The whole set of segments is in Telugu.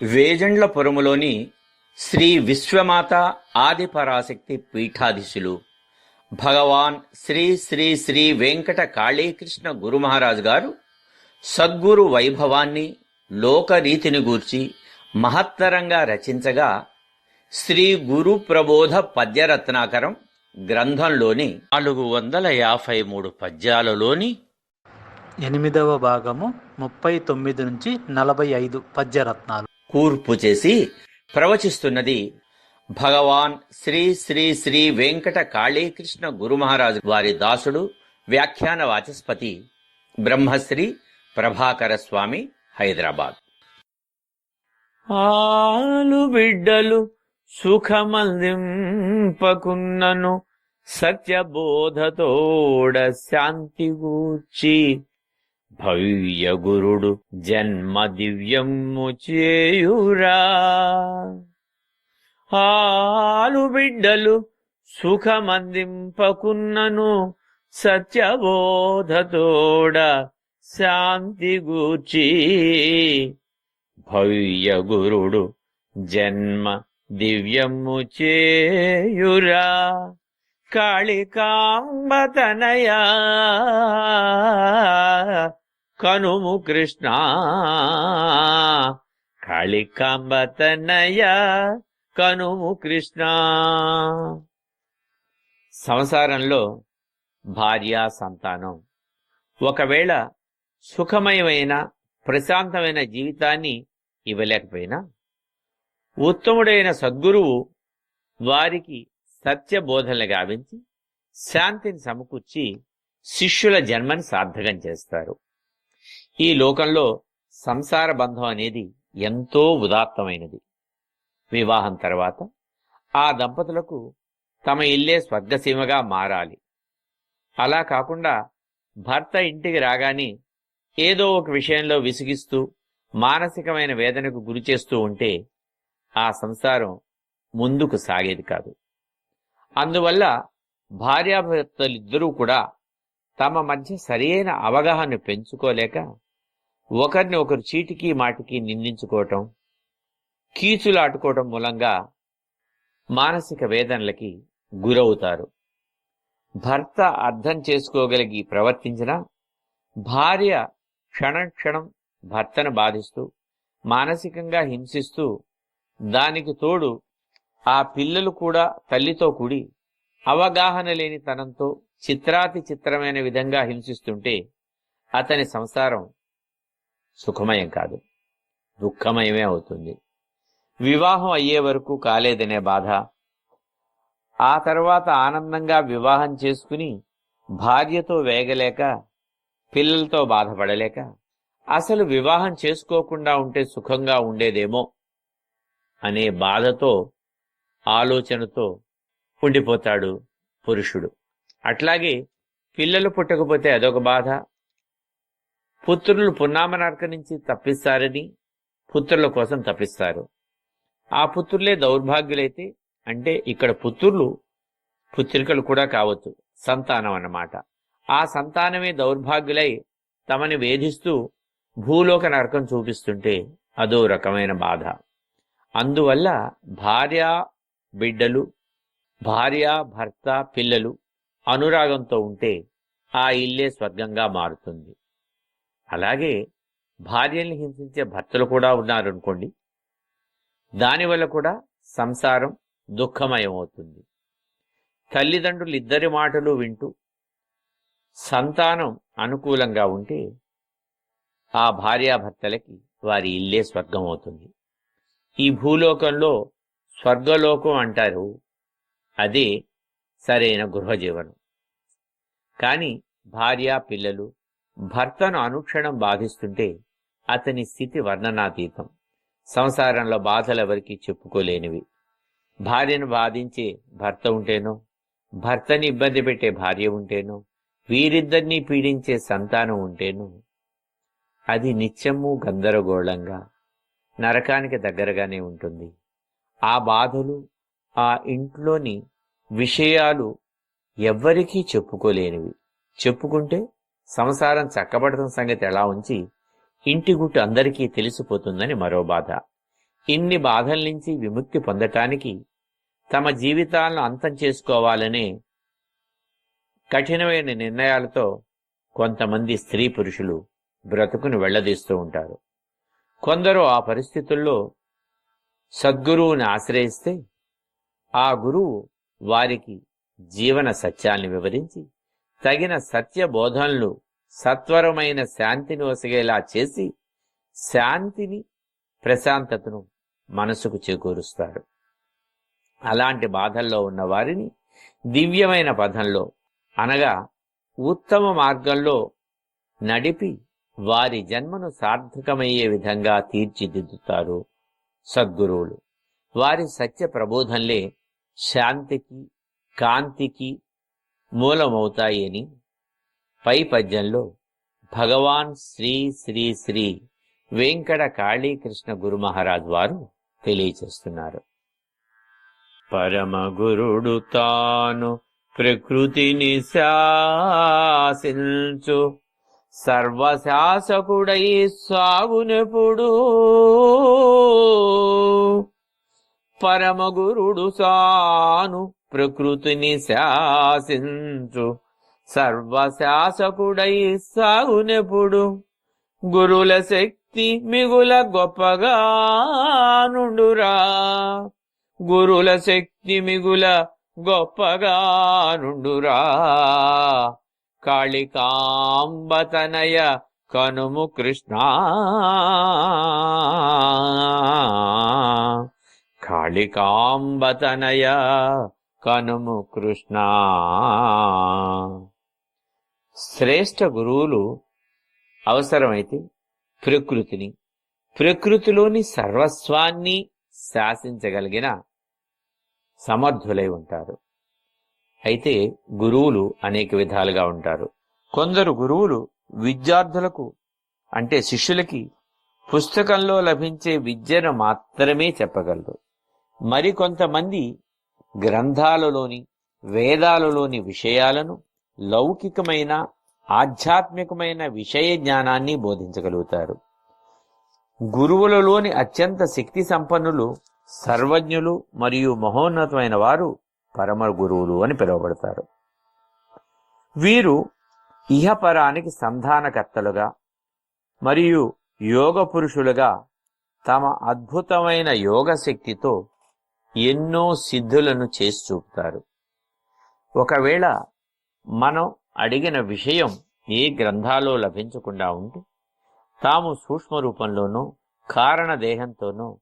వేజండ్లపురములోని శ్రీ విశ్వమాత ఆదిపరాశక్తి పీఠాధీశులు భగవాన్ శ్రీ శ్రీ శ్రీ వెంకట కాళీకృష్ణ గురుమహారాజు గారు సద్గురు వైభవాన్ని లోకరీతిని గూర్చి మహత్తరంగా రచించగా శ్రీ గురు ప్రబోధ పద్యరత్నాకరం గ్రంథంలోని నాలుగు వందల యాభై మూడు పద్యాలలోని ఎనిమిదవ భాగము ముప్పై తొమ్మిది నుంచి నలభై ఐదు పద్యరత్నాలు. కూర్పు చేసి ప్రవచిస్తున్నది భగవాన్ శ్రీ శ్రీ శ్రీ వెంకట కాళీకృష్ణ గురుమహారాజు వారి దాసుడు వ్యాఖ్యాన వాచస్పతి బ్రహ్మశ్రీ ప్రభాకర స్వామి హైదరాబాద్. ఆలు బిడ్డలు సుఖమందింపకున్నను సత్యబోధతోడ శాంతి గూర్చి భవ్య గురుడు జన్మ దివ్యము చేయురా. ఆలు బిడ్డలు సుఖమందింపకున్నను సత్యబోధతోడ శాంతి గూర్చి. భవ్య గురుడు జన్మ దివ్యము చేయురా కాళికాంబతనయా కనుము కృష్ణ. కళికాంబతనయ కనుము కృష్ణ. సంసారంలో భార్య సంతానం. ఒకవేళ సుఖమయమైన ప్రశాంతమైన జీవితాన్ని ఇవ్వలేకపోయినా ఉత్తముడైన సద్గురువు వారికి సత్య బోధనలు గావించి శాంతిని సమకూర్చి శిష్యుల జన్మని సార్థకం చేస్తారు. ఈ లోకంలో సంసార బంధం అనేది ఎంతో ఉదాత్తమైనది. వివాహం తర్వాత ఆ దంపతులకు తమ ఇల్లే స్వర్గసీమగా మారాలి. అలా కాకుండా భర్త ఇంటికి రాగానే ఏదో ఒక విషయంలో విసిగిస్తూ మానసికమైన వేదనకు గురి చేస్తూ ఉంటే ఆ సంసారం ముందుకు సాగేది కాదు. అందువల్ల భార్యాభర్తలిద్దరూ కూడా తమ మధ్య సరియైన అవగాహన పెంచుకోలేక ఒకరిని ఒకరు చీటికి మాటికి నిందించుకోవటం కీచులాటుకోవటం మూలంగా మానసిక వేదనలకి గురవుతారు. భర్త అర్థం చేసుకోగలిగి ప్రవర్తించినా భార్య క్షణం క్షణం భర్తను బాధిస్తూ మానసికంగా హింసిస్తూ దానికి తోడు ఆ పిల్లలు కూడా తల్లితో కూడి అవగాహన లేని తనంతో చిత్రాతి చిత్రమైన విధంగా హింసిస్తుంటే అతని సంసారం సుఖమయం కాదు. దుఃఖమయమే అవుతుంది. వివాహం అయ్యే వరకు కాలేదనే బాధ. ఆ తర్వాత ఆనందంగా వివాహం చేసుకుని భార్యతో వేగలేక పిల్లలతో బాధపడలేక అసలు వివాహం చేసుకోకుండా ఉంటే సుఖంగా ఉండేదేమో అనే బాధతో ఆలోచనతో ఉండిపోతాడు పురుషుడు. అట్లాగే పిల్లలు పుట్టకపోతే అదొక బాధ. పుత్రులు పున్నామనర్క నుంచి తప్పిస్తారని పుత్రుల కోసం తప్పిస్తారు. ఆ పుత్రులే దౌర్భాగ్యులైతే అంటే ఇక్కడ పుత్రులు పుత్రికలు కూడా కావచ్చు సంతానం అన్నమాట. ఆ సంతానమే దౌర్భాగ్యులై తమని వేధిస్తూ భూలోక నరకం చూపిస్తుంటే అదో రకమైన బాధ. అందువల్ల భార్య బిడ్డలు భార్య భర్త పిల్లలు అనురాగంతో ఉంటే ఆ ఇల్లే స్వర్గంగా మారుతుంది. అలాగే భార్యల్ని హింసించే భర్తలు కూడా ఉన్నారనుకోండి దానివల్ల కూడా సంసారం దుఃఖమయమవుతుంది. తల్లిదండ్రులు ఇద్దరి మాటలు వింటూ సంతానం అనుకూలంగా ఉంటే ఆ భార్యాభర్తలకి వారి ఇల్లే స్వర్గం అవుతుంది ఈ భూలోకంలో స్వర్గలోకం అంటారు అదే సరైన గృహజీవనం. కానీ భార్య పిల్లలు భర్తను అనుక్షణం బాధిస్తుంటే అతని స్థితి వర్ణనాతీతం. సంసారంలో బాధలు ఎవరికి చెప్పుకోలేనివి. భార్యను బాధించే భర్త ఉంటేనో భర్తని ఇబ్బంది పెట్టే భార్య ఉంటేనో వీరిద్దరినీ పీడించే సంతానం ఉంటేనో అది నిత్యము గందరగోళంగా నరకానికి దగ్గరగానే ఉంటుంది. ఆ బాధలు ఆ ఇంట్లోని విషయాలు ఎవ్వరికీ చెప్పుకోలేనివి. చెప్పుకుంటే సంసారం చక్కబడటం సంగతి ఎలా ఉంచి ఇంటి గుట్టు అందరికీ తెలిసిపోతుందని మరో బాధ. ఇన్ని బాధల నుంచి విముక్తి పొందటానికి తమ జీవితాలను అంతం చేసుకోవాలనే కఠినమైన నిర్ణయాలతో కొంతమంది స్త్రీ పురుషులు బ్రతుకును వెళ్ళదీస్తూ ఉంటారు. కొందరు ఆ పరిస్థితుల్లో సద్గురువుని ఆశ్రయిస్తే ఆ గురువు వారికి జీవన సత్యాల్ని వివరించి తగిన సత్య బోధనలు సత్వరమైన శాంతిని ఒసగేలా చేసి శాంతిని ప్రశాంతతను మనసుకు చేకూరుస్తాడు అలాంటి బాధల్లో ఉన్న వారిని దివ్యమైన పదంలో అనగా ఉత్తమ మార్గంలో నడిపి వారి జన్మను సార్థకమయ్యే విధంగా తీర్చిదిద్దుతారు సద్గురువులు. వారి సత్య ప్రబోధంలే శాంతికి కాంతికి మూలమవుతాయి అని పై పద్యంలో భగవాన్ శ్రీ శ్రీ శ్రీ వెంకట కాళీకృష్ణ గురు మహారాజ్ వారు తెలియచేస్తున్నారు. పరమ గురుడు తాను ప్రకృతిని శాసించు సర్వశాసకుడై సాగునెప్పుడు పరమగురుడు సాను ప్రకృతిని శాసించు. సర్వశాసకుడై సాగునెప్పుడు గురుల శక్తి మిగుల గొప్పగా నుండురా. గురుల శక్తి మిగుల గొప్పగా నుండురా. కాళికాంబతనయ కనుము కృష్ణ. కాళికాంబతనయ కనుము కృష్ణ. శ్రేష్ఠ గురువులు అవసరమైతే ప్రకృతిని ప్రకృతిలోని సర్వస్వాన్ని శాసించగలిగిన సమర్థులై ఉంటారు. అయితే గురువులు అనేక విధాలుగా ఉంటారు. కొందరు గురువులు విద్యార్థులకు అంటే శిష్యులకి పుస్తకంలో లభించే విద్యను మాత్రమే చెప్పగలరు. మరికొంతమంది గ్రంథాలలోని వేదాలలోని విషయాలను లౌకికమైన ఆధ్యాత్మికమైన విషయ జ్ఞానాన్ని బోధించగలుగుతారు. గురువులలోని అత్యంత శక్తి సంపన్నులు సర్వజ్ఞులు మరియు మహోన్నతమైన వారు పరమ గురువులు అని పిలువబడతారు. వీరు ఇహపరానికి సంధానకర్తలుగా మరియు యోగ పురుషులుగా తమ అద్భుతమైన యోగ శక్తితో ఎన్నో సిద్ధులను చేసి చూపుతారు. ఒకవేళ మనం అడిగిన విషయం ఏ గ్రంథాలో లభించకుండా ఉంటే తాము సూక్ష్మ రూపంలోనూ కారణ దేహంతోనూ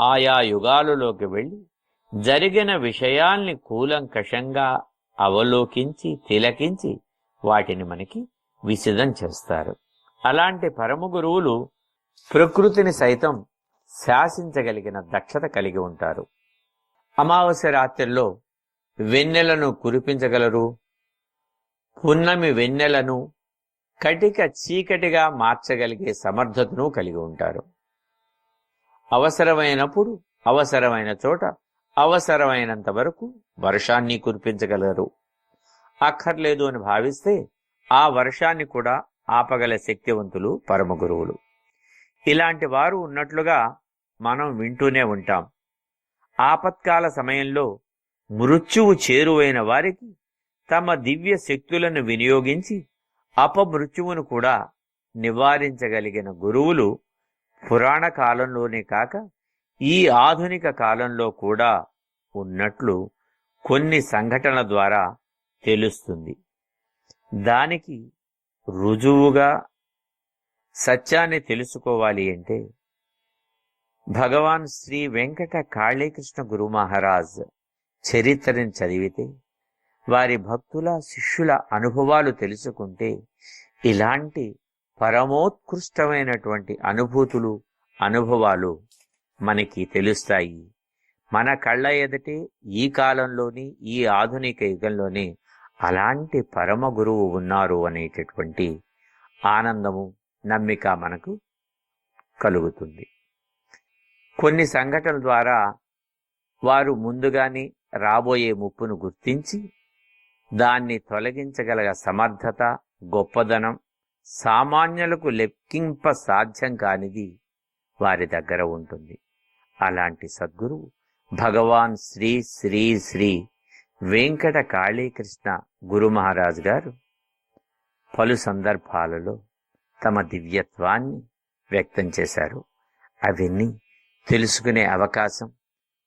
ఆయా యుగాలలోకి వెళ్ళి జరిగిన విషయాల్ని కూలంకషంగా అవలోకించి తిలకించి వాటిని మనకి విసిదం చేస్తారు. అలాంటి పరమ గురువులు ప్రకృతిని సైతం శాసించగలిగిన దక్షత కలిగి ఉంటారు. అమావాస్య రాత్రిలో వెన్నెలను కురిపించగలరు? పున్నమి వెన్నెలను కటిక చీకటిగా మార్చగలిగే సమర్థతను కలిగి ఉంటారు. అవసరమైనప్పుడు అవసరమైన చోట అవసరమైనంత వరకు వర్షాన్ని కురిపించగలరు. అక్కర్లేదు అని భావిస్తే ఆ వర్షాన్ని కూడా ఆపగల శక్తివంతులు పరమ గురువులు. ఇలాంటి వారు ఉన్నట్లుగా మనం వింటూనే ఉంటాం. ఆపత్కాల సమయంలో మృత్యువు చేరువైన వారికి తమ దివ్య శక్తులను వినియోగించి అపమృత్యువును కూడా నివారించగలిగిన గురువులు పురాణ కాలంలోనే కాక ఈ ఆధునిక కాలంలో కూడా ఉన్నట్లు కొన్ని సంఘటన ద్వారా తెలుస్తుంది. దానికి రుజువుగా సత్యాన్ని తెలుసుకోవాలి అంటే భగవాన్ శ్రీ వెంకట కాళీకృష్ణ గురు మహారాజ్ చరిత్రని చదివితే వారి భక్తుల శిష్యుల అనుభవాలు తెలుసుకుంటే ఇలాంటి పరమోత్కృష్టమైనటువంటి అనుభూతులు అనుభవాలు మనకి తెలుస్తాయి. మన కళ్ళ ఎదుటే ఈ కాలంలోని ఈ ఆధునిక యుగంలోనే అలాంటి పరమ గురువు ఉన్నారు అనేటటువంటి ఆనందము నమ్మిక మనకు కలుగుతుంది. కొన్ని సంఘటనల ద్వారా వారు ముందుగానే రాబోయే ముప్పును గుర్తించి దాన్ని తొలగించగల సమర్థత గొప్పదనం సామాన్యులకు లెక్కింప సాధ్యం కానిది వారి దగ్గర ఉంటుంది. అలాంటి సద్గురువు భగవాన్ శ్రీ శ్రీ శ్రీ వెంకట కాళీకృష్ణ గురు మహారాజ్ గారు పలు సందర్భాలలో తమ దివ్యత్వాన్ని వ్యక్తం చేశారు. అవన్నీ తెలుసుకునే అవకాశం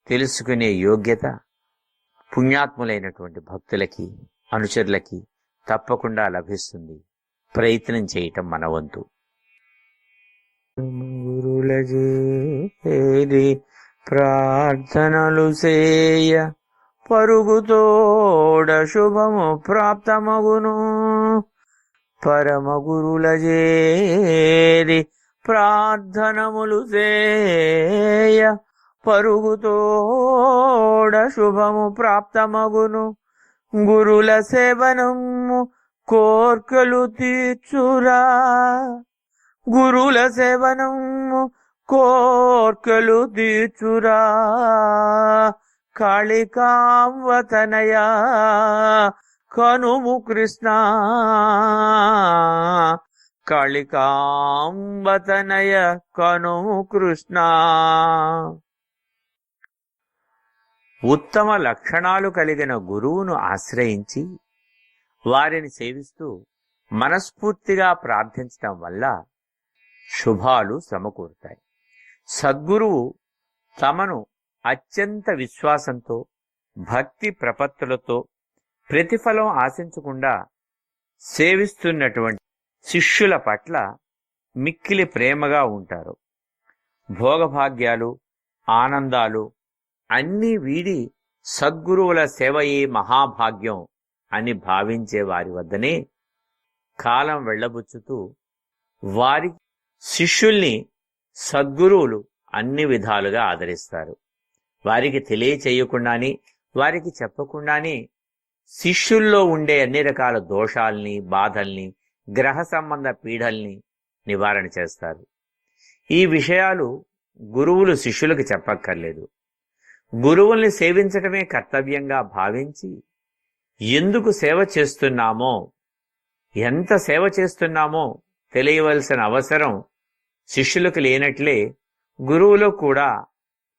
తెలుసుకునే యోగ్యత పుణ్యాత్ములైనటువంటి భక్తులకి అనుచరులకి తప్పకుండా లభిస్తుంది. ప్రయత్నం చేయటం మన వంతు. గురుల ప్రార్థనలు సేయ పరుగుతోడ శుభము ప్రాప్తమగును. పరమ గురుల ప్రార్థనములు సేయ పరుగుతోడ శుభము ప్రాప్తమగును. గురుల సేవనము కోర్కెలు తీర్చురా. గురుల సేవనము కోర్కెలు తీర్చురా. కాళికాంవతనయా కనుము కృష్ణ. కళికాంబతనయ కను కృష్ణ. ఉత్తమ లక్షణాలు కలిగిన గురువును ఆశ్రయించి వారిని సేవిస్తూ మనస్ఫూర్తిగా ప్రార్థించటం వల్ల శుభాలు సమకూరుతాయి. సద్గురువు తమను అత్యంత విశ్వాసంతో భక్తి ప్రపత్తులతో ప్రతిఫలం ఆశించకుండా సేవిస్తున్నటువంటి శిష్యుల పట్ల మిక్కిలి ప్రేమగా ఉంటారు. భోగభాగ్యాలు ఆనందాలు అన్నీ వీడి సద్గురువుల సేవయే మహాభాగ్యం అని భావించే వారి వద్దనే కాలం వెళ్ళబుచ్చుతూ వారి శిష్యుల్ని సద్గురువులు అన్ని విధాలుగా ఆదరిస్తారు. వారికి తెలియచేయకుండానే వారికి చెప్పకుండానే శిష్యుల్లో ఉండే అన్ని రకాల దోషాల్ని బాధల్ని గ్రహ సంబంధ పీడల్ని నివారణ చేస్తారు. ఈ విషయాలు గురువులు శిష్యులకు చెప్పక్కర్లేదు. గురువుల్ని సేవించటమే కర్తవ్యంగా భావించి ఎందుకు సేవ చేస్తున్నామో ఎంత సేవ చేస్తున్నామో తెలియవలసిన అవసరం శిష్యులకు లేనట్లే గురువులు కూడా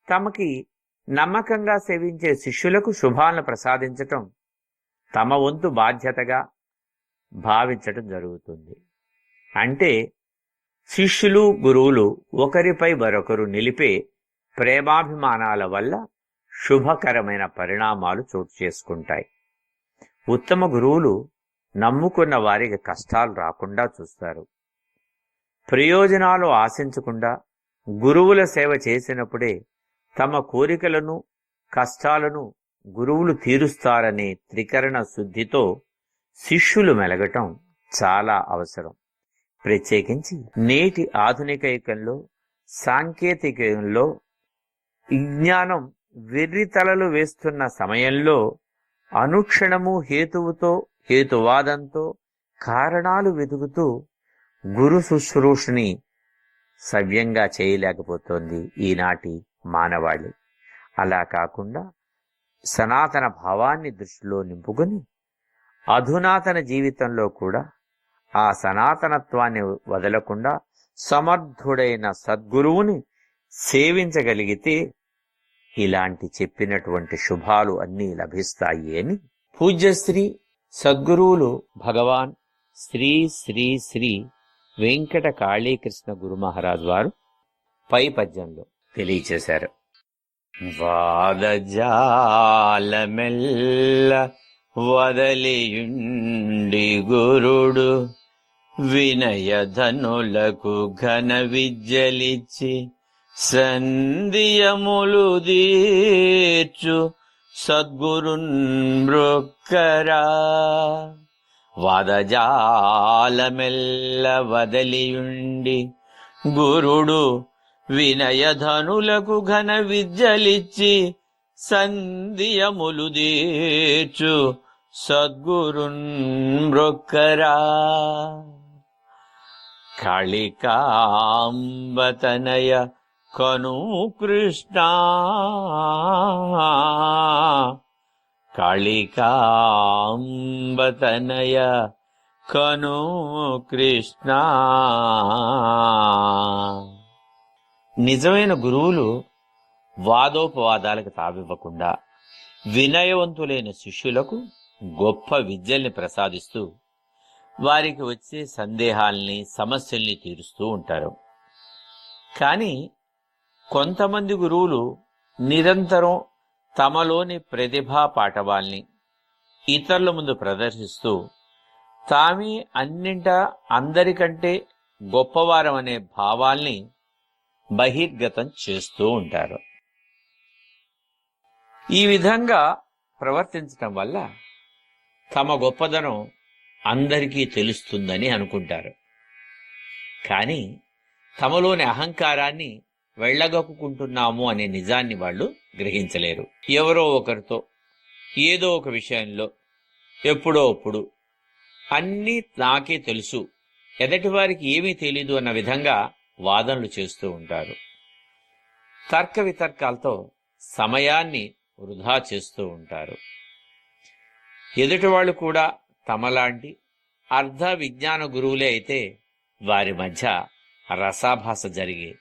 తమకి నమ్మకంగా సేవించే శిష్యులకు శుభాలను ప్రసాదించటం తమ వంతు బాధ్యతగా భావించటం జరుగుతుంది. అంటే శిష్యులు గురువులు ఒకరిపై మరొకరు నిలిపే ప్రేమాభిమానాల వల్ల శుభకరమైన పరిణామాలు చోటు చేసుకుంటాయి. ఉత్తమ గురువులు నమ్ముకున్న వారికి కష్టాలు రాకుండా చూస్తారు. ప్రయోజనాలు ఆశించకుండా గురువుల సేవ చేసినప్పుడే తమ కోరికలను కష్టాలను గురువులు తీరుస్తారనే త్రికరణ శుద్ధితో శిష్యులు మెలగటం చాలా అవసరం. ప్రత్యేకించి నేటి ఆధునిక యుగంలో సాంకేతిక యుగంలో విజ్ఞానం వెర్రితలలు వేస్తున్న సమయంలో అనుక్షణము హేతువుతో హేతువాదంతో కారణాలు వెతుకుతూ గురు శుశ్రూషని సవ్యంగా చేయలేకపోతోంది ఈనాటి మానవాళి. అలా కాకుండా సనాతన భావాన్ని దృష్టిలో నింపుకొని అధునాతన జీవితంలో కూడా ఆ సనాతనత్వాన్ని వదలకుండా సమర్థుడైన సద్గురువుని సేవించగలిగితే ఇలాంటి చెప్పినటువంటి శుభాలు అన్నీ లభిస్తాయి అని పూజ్యశ్రీ సద్గురువులు భగవాన్ శ్రీ శ్రీ శ్రీ వెంకట కాళీకృష్ణ గురు మహారాజ్ వారు పై పద్యంలో తెలియచేశారు. వాదజాలమెల్ల వదలియుండి గురుడు వినయధనులకు ఘన విద్యలిచ్చి సంధియములు దీర్చు సద్గురున్ మృక్కరా. వదజాలమెల్ల వదలియుండి గురుడు వినయధనులకు ఘన విద్యలిచ్చి సంధియములు దీర్చు సద్గురున్ మృక్కరా. కళికాంబతనయ కను కృష్ణ. కళికాంబతనయ కను కృష్ణ. నిజమైన గురువులు వాదోపవాదాలకు తావివ్వకుండా వినయవంతులైన శిష్యులకు గొప్ప విద్యల్ని ప్రసాదిస్తూ వారికి వచ్చే సందేహాల్ని సమస్యల్ని తీరుస్తూ ఉంటారు. కానీ కొంతమంది గురువులు నిరంతరం తమలోని ప్రతిభా పాఠవాల్ని ఇతరుల ముందు ప్రదర్శిస్తూ తామే అన్నింటా అందరికంటే గొప్పవారం అనే భావాల్ని బహిర్గతం చేస్తూ ఉంటారు. ఈ విధంగా ప్రవర్తించటం వల్ల తమ గొప్పదనం అందరికీ తెలుస్తుందని అనుకుంటారు. కానీ తమలోని అహంకారాన్ని వెళ్ళగక్కుకుంటున్నాము అనే నిజాన్ని వాళ్ళు గ్రహించలేరు. ఎవరో ఒకరితో ఏదో ఒక విషయంలో ఎప్పుడో అప్పుడు అన్నీ నాకే తెలుసు ఎదటి వారికి ఏమీ తెలీదు అన్న విధంగా వాదనలు చేస్తూ ఉంటారు. తర్క వితర్కాలతో సమయాన్ని వృధా చేస్తూ ఉంటారు. ఎదుటి వాళ్ళు కూడా తమలాంటి అర్ధ విజ్ఞాన గురువులే అయితే వారి మధ్య రసాభాస జరిగే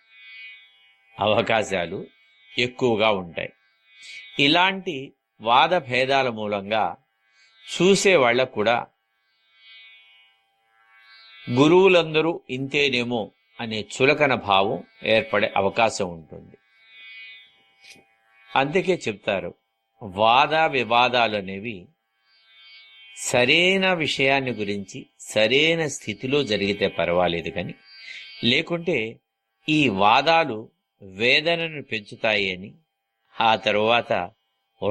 అవకాశాలు ఎక్కువగా ఉంటాయి. ఇలాంటి వాద భేదాల మూలంగా చూసే వాళ్ళకు కూడా గురువులందరూ ఇంతేనేమో అనే చులకన భావం ఏర్పడే అవకాశం ఉంటుంది. అందుకే చెప్తారు వాద వివాదాలు అనేవి సరైన విషయాన్ని గురించి సరైన స్థితిలో జరిగితే పర్వాలేదు కానీ లేకుంటే ఈ వాదాలు వేదనను పెంచుతాయి అని ఆ తరువాత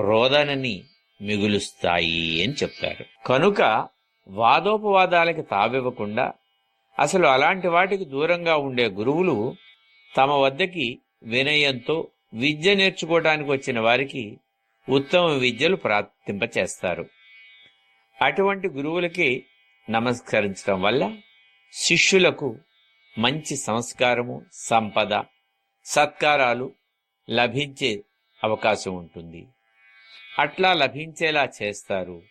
రోదనని మిగులుస్తాయి అని చెప్తారు. కనుక వాదోపవాదాలకి తావివ్వకుండా అసలు అలాంటి వాటికి దూరంగా ఉండే గురువులు తమ వద్దకి వినయంతో విద్య నేర్చుకోవడానికి వచ్చిన వారికి ఉత్తమ విద్యలు ప్రాప్తింపచేస్తారు. అటువంటి గురువులకి నమస్కరించడం వల్ల శిష్యులకు మంచి సంస్కారము సంపద సత్కారాలు లభించే అవకాశం ఉంటుంది. అట్లా లభించేలా చేస్తారు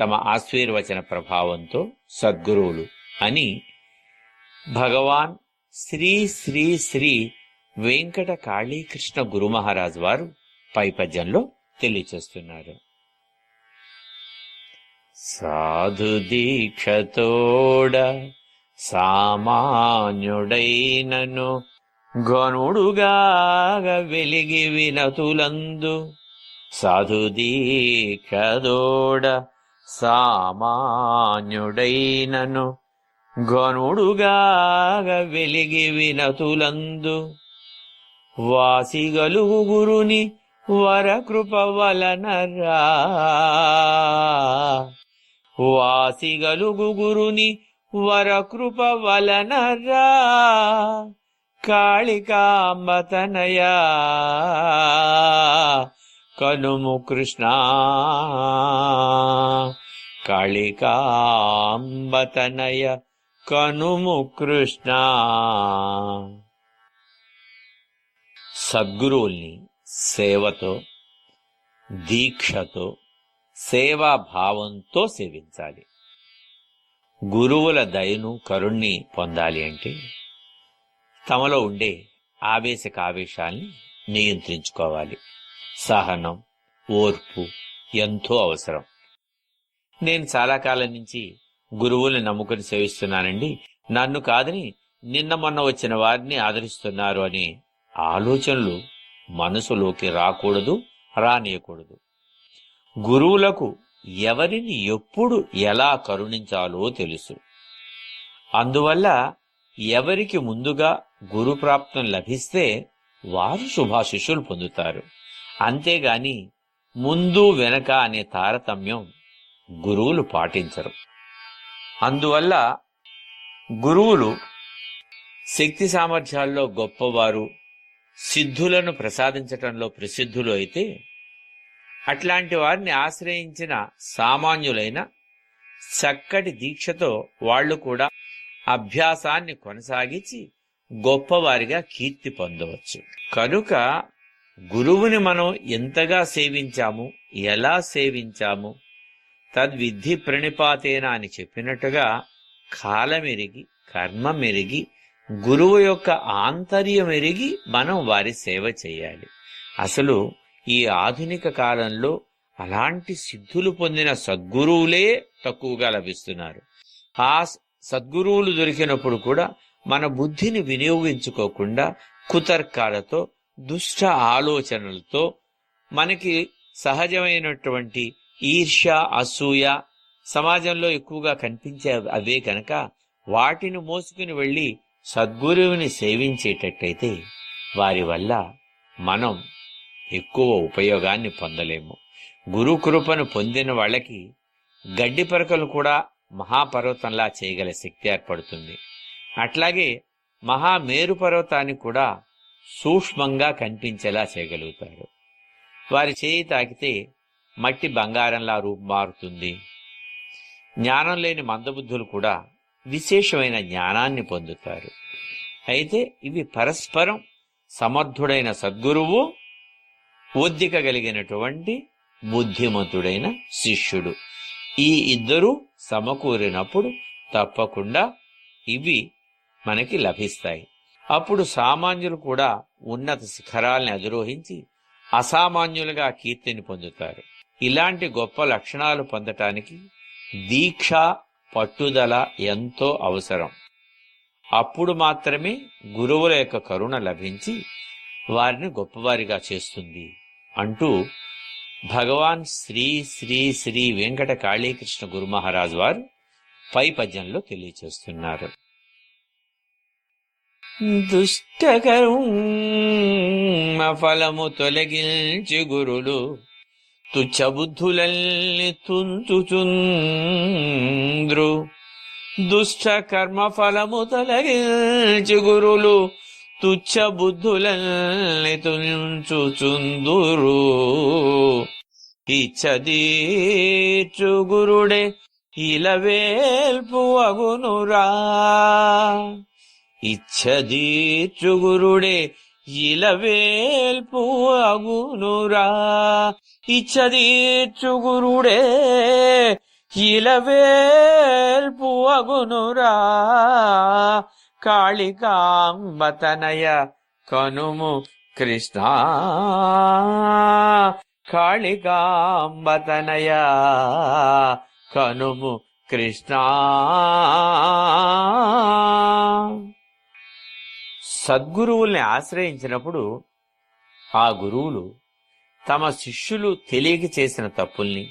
తమ ఆశీర్వచన ప్రభావంతో సద్గురువులు అని భగవాన్ శ్రీ శ్రీ శ్రీ వెంకట కాళీకృష్ణ గురు మహారాజ్ వారు పై పద్యంలో తెలియచేస్తున్నారు. సాధు దీక్షతోడ సామాన్యుడైనను గనుడుగా వెలిగి వినతులందు సాధు దీక్షతోడ సామాన్యుడైనను గనుడుగా వెలిగి వినతులందు వాసిగలుగు గురుని వరకృప వలనరా వాసిగలుగు గురుని వరకృప వలనరా కాళికాంబతనయా. కనుము కృష్ణ. కాళికాంబతనయ. కనుము కృష్ణ. సద్గురువుల్ని సేవతో దీక్షతో సేవాభావంతో సేవించాలి. గురువుల దయను కరుణ్ణి పొందాలి అంటే తమలో ఉండే ఆవేశక ఆవేశాల్ని నియంత్రించుకోవాలి. సహనం ఓర్పు ఎంతో అవసరం. నేను చాలా కాలం నుంచి గురువుల్ని నమ్ముకుని సేవిస్తున్నానండి. నన్ను కాదని నిన్న మొన్న వచ్చిన వారిని ఆదరిస్తున్నారు అనే ఆలోచనలు మనసులోకి రాకూడదు రానియకూడదు. గురువులకు ఎవరిని ఎప్పుడు ఎలా కరుణించాలో తెలుసు. అందువల్ల ఎవరికి ముందుగా గురు ప్రాప్తం లభిస్తే వారు శుభాశిష్యులు పొందుతారు. అంతేగాని ముందు వెనక అనే తారతమ్యం గురువులు పాటించరు. అందువల్ల గురువులు శక్తి సామర్థ్యాల్లో గొప్పవారు సిద్ధులను ప్రసాదించటంలో ప్రసిద్ధులు అయితే అట్లాంటి వారిని ఆశ్రయించిన సామాన్యులైన చక్కటి దీక్షతో వాళ్ళు కూడా అభ్యాసాన్ని కొనసాగించి గొప్పవారిగా కీర్తి పొందవచ్చు. కనుక గురువుని మనం ఎంతగా సేవించాము ఎలా సేవించాము తద్విద్ధి ప్రణిపాతేన అని చెప్పినట్టుగా కాలమెరిగి కర్మ మెరిగి గురువు యొక్క ఆంతర్యం ఎరిగి మనం వారి సేవ చేయాలి. అసలు ఈ ఆధునిక కాలంలో అలాంటి సిద్ధులు పొందిన సద్గురువులే తక్కువగా లభిస్తున్నారు. ఆ సద్గురువులు దొరికినప్పుడు కూడా మన బుద్ధిని వినియోగించుకోకుండా కుతర్కాలతో దుష్ట ఆలోచనలతో మనకి సహజమైనటువంటి ఈర్ష్య అసూయ సమాజంలో ఎక్కువగా కనిపించే అవే కనుక వాటిని మోసుకుని వెళ్ళి సద్గురువుని సేవించేటట్టయితే వారి వల్ల మనం ఎక్కువ ఉపయోగాన్ని పొందలేము. గురు కృపను పొందిన వాళ్ళకి గడ్డి పరకలు కూడా మహాపర్వతంలా చేయగల శక్తి ఏర్పడుతుంది. అట్లాగే మహామేరు పర్వతాన్ని కూడా సూక్ష్మంగా కనిపించేలా చేయగలుగుతారు. వారి చేయి తాకితే మట్టి బంగారంలా రూపు మారుతుంది. జ్ఞానం లేని మందబుద్ధులు కూడా విశేషమైన జ్ఞానాన్ని పొందుతారు. అయితే ఇవి పరస్పరం సమర్థుడైన సద్గురువు ఒద్దిక కలిగినటువంటి బుద్ధిమంతుడైన శిష్యుడు. ఈ ఇద్దరు సమకూరినప్పుడు తప్పకుండా ఇవి మనకి లభిస్తాయి. అప్పుడు సామాన్యులు కూడా ఉన్నత శిఖరాల్ని అధిరోహించి అసామాన్యులుగా కీర్తిని పొందుతారు. ఇలాంటి గొప్ప లక్షణాలు పొందటానికి దీక్ష పట్టుదల ఎంతో అవసరం. అప్పుడు మాత్రమే గురువుల యొక్క కరుణ లభించి వారిని గొప్పవారిగా చేస్తుంది. అంటూ భగవాన్ శ్రీ శ్రీ శ్రీ వెంకట కాళీకృష్ణ గురు మహారాజ్ వారు పై పద్యంలో తెలియచేస్తున్నారు. దుష్టకర్మ ఫలము తొలగించి గురులు తుచ్చబుద్ధులల్ని తుంచుచుంద్రు. దుష్ట కర్మ ఫలము తొలగించి గురులు తుచ్చ బుద్ధులల్ని తుంచుచుందురు ఇచ్చదీచు గురుడే ఇలవేల్పు అగునురా. ఇచ్చదీచు గురుడే ఇలవేల్పు అగునురా. ఇచ్చదీచు గురుడే ఇలవేల్పు అగునురా. కాళికాంబతనయ కనుము కృష్ణ. కాళికాంబతనయ కనుము కృష్ణ. సద్గురువుల్ని ఆశ్రయించినప్పుడు ఆ గురువులు తమ శిష్యులు తెలియక చేసిన తప్పుల్ని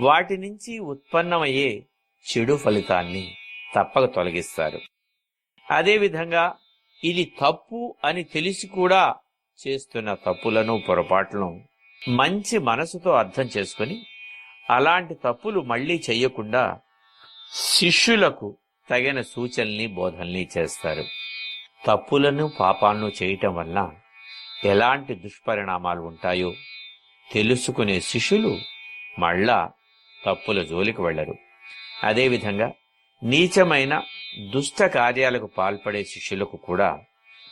వాటి నుంచి ఉత్పన్నమయ్యే చెడు ఫలితాన్ని తప్పక తొలగిస్తారు. అదేవిధంగా ఇది తప్పు అని తెలిసి కూడా చేస్తున్న తప్పులను పొరపాట్లను మంచి మనసుతో అర్థం చేసుకుని అలాంటి తప్పులు మళ్ళీ చెయ్యకుండా శిష్యులకు తగిన సూచనల్ని బోధనల్ని చేస్తారు. తప్పులను పాపాలను చేయటం వల్ల ఎలాంటి దుష్పరిణామాలు ఉంటాయో తెలుసుకునే శిష్యులు మళ్ళా తప్పుల జోలికి వెళ్ళరు. అదేవిధంగా నీచమైన దుష్ట కార్యాలకు పాల్పడే శిష్యులకు కూడా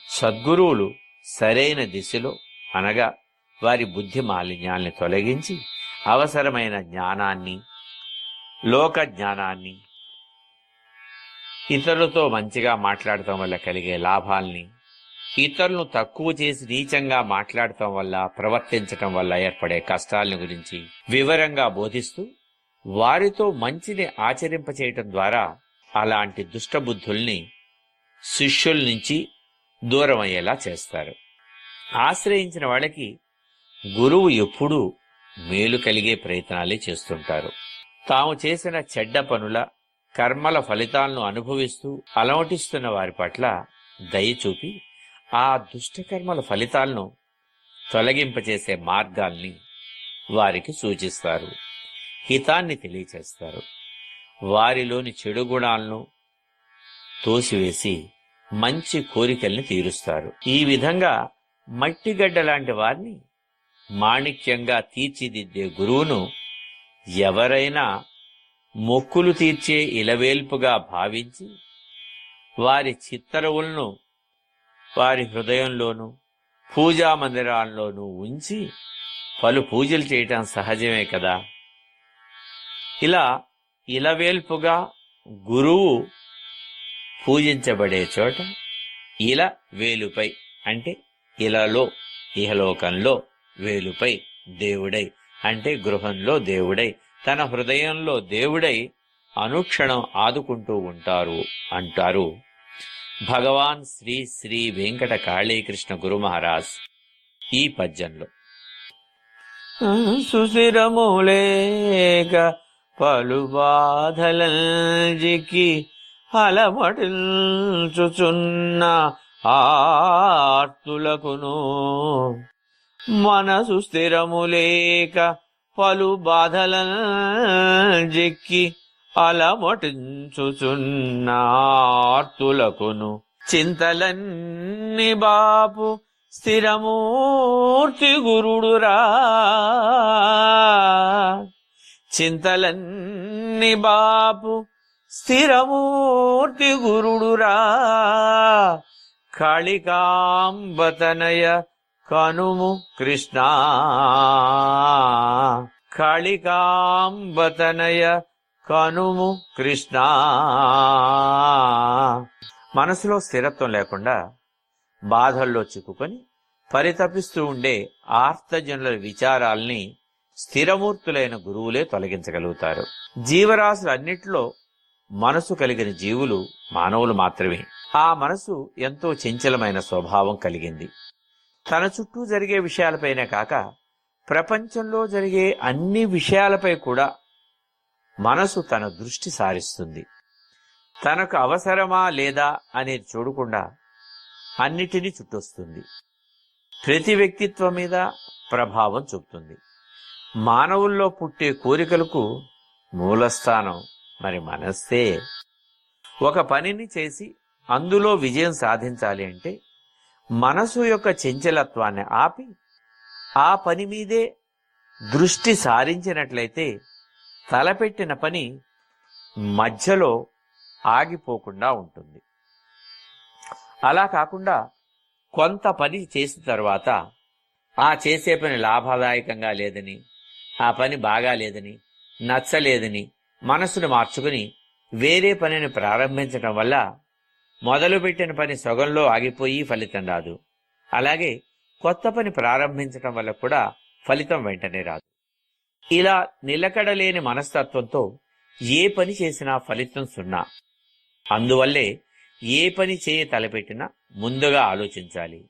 సద్గురువులు సరైన దిశలో అనగా వారి బుద్ధి మాలిన్యాల్ని తొలగించి అవసరమైన జ్ఞానాన్ని లోక జ్ఞానాన్ని ఇతరులతో మంచిగా మాట్లాడటం వల్ల కలిగే లాభాల్ని ఇతరులను తక్కువ చేసి నీచంగా మాట్లాడటం వల్ల ప్రవర్తించటం వల్ల ఏర్పడే కష్టాలను గురించి వివరంగా బోధిస్తూ వారితో మంచిని ఆచరింపచేయటం ద్వారా అలాంటి దుష్టబుద్ధుల్ని శిష్యుల నుంచి దూరం అయ్యేలా చేస్తారు. ఆశ్రయించిన వాళ్ళకి గురువు ఎప్పుడూ మేలు కలిగే ప్రయత్నాలే చేస్తుంటారు. తాము చేసిన చెడ్డ పనుల కర్మల ఫలితాలను అనుభవిస్తూ అలమటిస్తున్న వారి పట్ల దయ చూపి ఆ దుష్టకర్మల ఫలితాలను తొలగింపచేసే మార్గాల్ని వారికి సూచిస్తారు. హితాన్ని తెలియచేస్తారు. వారిలోని చెడు గుణాలను తోసివేసి మంచి కోరికల్ని తీరుస్తారు. ఈ విధంగా మట్టిగడ్డ లాంటి వారిని మాణిక్యంగా తీర్చిదిద్దే గురువును ఎవరైనా మొక్కులు తీర్చే ఇలవేల్పుగా భావించి వారి చిత్తరువులను వారి హృదయంలోనూ పూజా మందిరాల్లోనూ ఉంచి పలు పూజలు చేయటం సహజమే కదా? ఇలా ఇలవేల్పుగా గురువు పూజించబడే చోట ఇల వేలుపై అంటే ఇలలో ఇహలోకంలో వేలుపై దేవుడై అంటే గృహంలో దేవుడై తన హృదయంలో దేవుడై అనుక్షణం ఆదుకుంటూ ఉంటారు అంటారు. భగవాన్ శ్రీ శ్రీ వెంకట కాళీకృష్ణ గురు మహారాజ్ ఈ పద్యంలో. సుశిరములేక పలు బాధలంజికి అలమటిల్చుచున్న ఆర్తులకును. మనసు స్థిరము లేక పలు బాధలంజిక్కి అలమటించుచున్న ఆర్తులకును. చింతలన్ని బాపు స్థిరమూర్తి గురుడురా. చింతలన్ని బాపు స్థిరమూర్తి గురుడురా. కాళికాంబతనయ కనుము కృష్ణ. కాళికాంబతనయ కనుము కృష్ణ. మనసులో స్థిరత్వం లేకుండా బాధల్లో చిక్కుకొని పరితపిస్తూ ఉండే ఆర్తజనుల విచారాల్ని స్థిరమూర్తులైన గురువులే తొలగించగలుగుతారు. జీవరాశులన్నిటిలో మనసు కలిగిన జీవులు మానవులు మాత్రమే. ఆ మనసు ఎంతో చంచలమైన స్వభావం కలిగింది. తన చుట్టూ జరిగే విషయాలపైనే కాక ప్రపంచంలో జరిగే అన్ని విషయాలపై కూడా మనసు తన దృష్టి సారిస్తుంది. తనకు అవసరమా లేదా అనేది చూడకుండా అన్నిటినీ చుట్టొస్తుంది. ప్రతి వ్యక్తిత్వం మీద ప్రభావం చూపుతుంది. మానవుల్లో పుట్టే కోరికలకు మూలస్థానం మరి మనస్సే. ఒక పనిని చేసి అందులో విజయం సాధించాలి అంటే మనసు యొక్క చెంచలత్వాన్ని ఆపి ఆ పని మీదే దృష్టి సారించినట్లయితే తలపెట్టిన పని మధ్యలో ఆగిపోకుండా ఉంటుంది. అలా కాకుండా కొంత పని చేసిన తర్వాత ఆ చేసే పని లాభదాయకంగా లేదని ఆ పని బాగా లేదని నచ్చలేదని మనసును మార్చుకుని వేరే పనిని ప్రారంభించటం వల్ల మొదలుపెట్టిన పని సొగంలో ఆగిపోయి ఫలితం రాదు. అలాగే కొత్త పని ప్రారంభించటం వల్ల కూడా ఫలితం వెంటనే రాదు. ఇలా నిలకడలేని మనస్తత్వంతో ఏ పని చేసినా ఫలితం సున్నా. అందువల్లే ఏ పని చేయ తలపెట్టినా ముందుగా ఆలోచించాలి.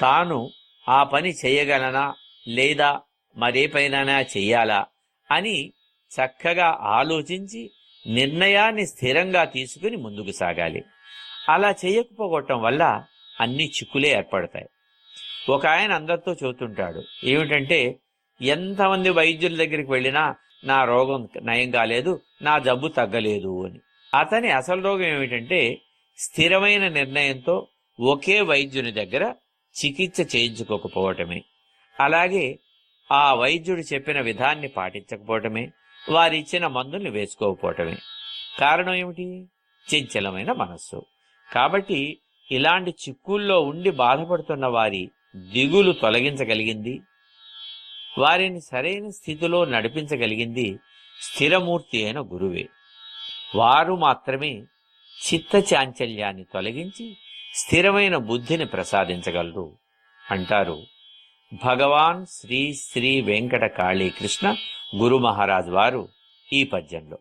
తాను ఆ పని చేయగలనా లేదా మరే పైన చెయ్యాలా అని చక్కగా ఆలోచించి నిర్ణయాన్ని స్థిరంగా తీసుకుని ముందుకు సాగాలి. అలా చేయకపోవటం వల్ల అన్ని చిక్కులే ఏర్పడతాయి. ఒక ఆయన అందరితో చెబుతుంటాడు ఏమిటంటే ఎంతమంది వైద్యుల దగ్గరికి వెళ్ళినా నా రోగం నయం కాలేదు నా జబ్బు తగ్గలేదు అని. అతని అసలు రోగం ఏమిటంటే స్థిరమైన నిర్ణయంతో ఒకే వైద్యుని దగ్గర చికిత్స చేయించుకోకపోవటమే. అలాగే ఆ వైద్యుడు చెప్పిన విధాన్ని పాటించకపోవటమే వారిచ్చిన మందుల్ని వేసుకోకపోవటమే. కారణం ఏమిటి? చంచలమైన మనస్సు. కాబట్టి ఇలాంటి చిక్కుల్లో ఉండి బాధపడుతున్న వారి దిగులు తొలగించగలిగింది వారిని సరైన స్థితిలో నడిపించగలిగింది స్థిరమూర్తి అయిన గురువే. వారు మాత్రమే చిత్త చాంచల్యాన్ని తొలగించి స్థిరమైన బుద్ధిని ప్రసాదించగలరు అంటారు భగవాన్ శ్రీ శ్రీ వెంకట కాళీ కృష్ణ గురు మహారాజ్ వారు ఈ పద్యంలో.